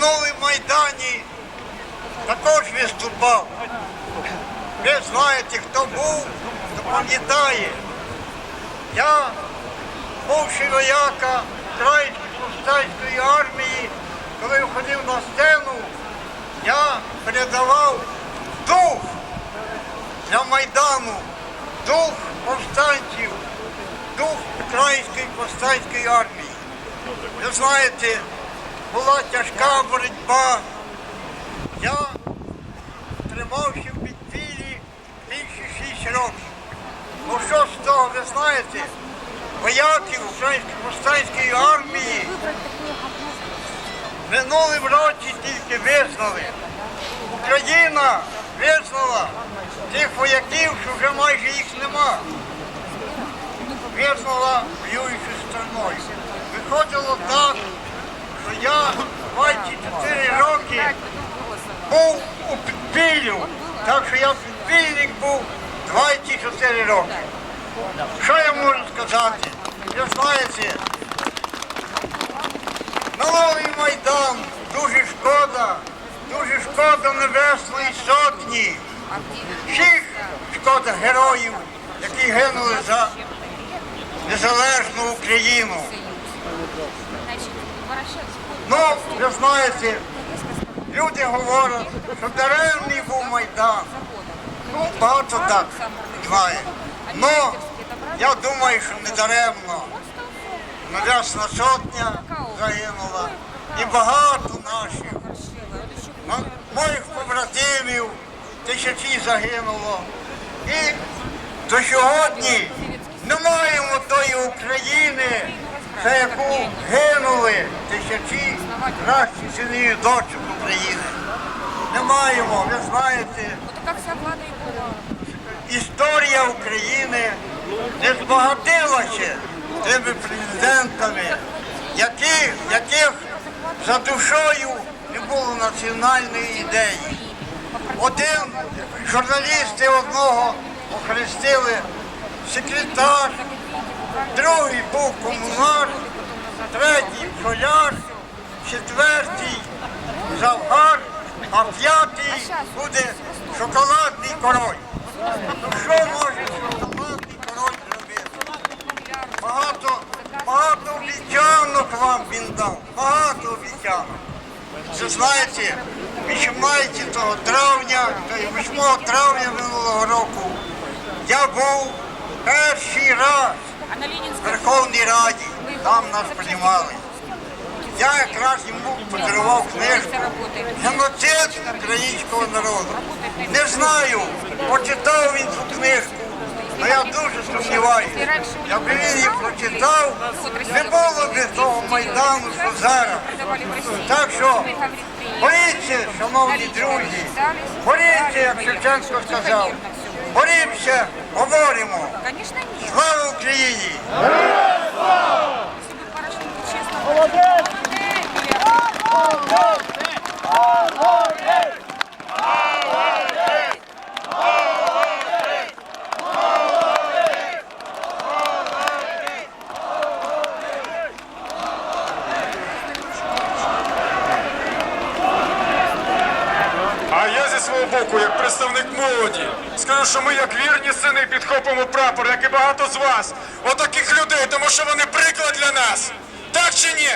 минулому Майдані також виступав. Ви знаєте, хто був, хто пам'ятає. Я, бувший вояка Української повстанської армії, коли входив на сцену, я передавав дух для Майдану, дух повстанців, дух Української повстанської армії. Ви знаєте, була тяжка боротьба. Я тримався в підпіллі більше 6 років. Ну що з того, ви знаєте, Української повстанської армії минулим році тільки визнали. Україна визнала тих вояків, що вже майже їх нема. Визнала воюючою стороною. Виходило так, я 24 роки був у підпіллю, так що я підпільник був 24 роки. Що я можу сказати? Ви знаєте, Новий Майдан, дуже шкода, дуже шкода Небесної Сотні. Всіх шкода героїв, які гинули за незалежну Україну. Ну, ви знаєте, люди говорять, що даремний був Майдан. Ну, багато так знає. Ну, я думаю, що не даремно. Небесна сотня загинула. І багато наших. мо- Моїх побратимів тисячі загинуло. І до сьогодні не маємо тої України, за яку гинули тисячі кращих синів і дочок України. Не маємо, ви знаєте, історія України не збагатилася тими президентами, які, яких за душою не було національної ідеї. Один журналісти одного охрестили секретар, другий був комунар, третій шоляр, четвертий завгар, а п'ятий буде шоколадний король. Що може шоколадний король зробити? Багато, багато обіцянок вам він дав, багато обіцянок. Це знаєте, 18 травня, то є 8 травня минулого року я був перший раз в Верховній Раді, там нас приймали. Я якраз йому подарував книжку Геноцид українського народу. Не знаю, почитав він цю книжку, але я дуже сумніваюся. Якби він її прочитав, не було б того Майдану, що зараз. Так що боріться, шановні друзі, боріться, як Шевченко сказав. Борімося, говоримо. Конечно, нет. Слава Україні! Если бы Порошенко свого боку, як представник молоді, скажу, що ми, як вірні сини, підхопимо прапор, як і багато з вас, отаких людей, тому що вони приклад для нас. Так чи ні?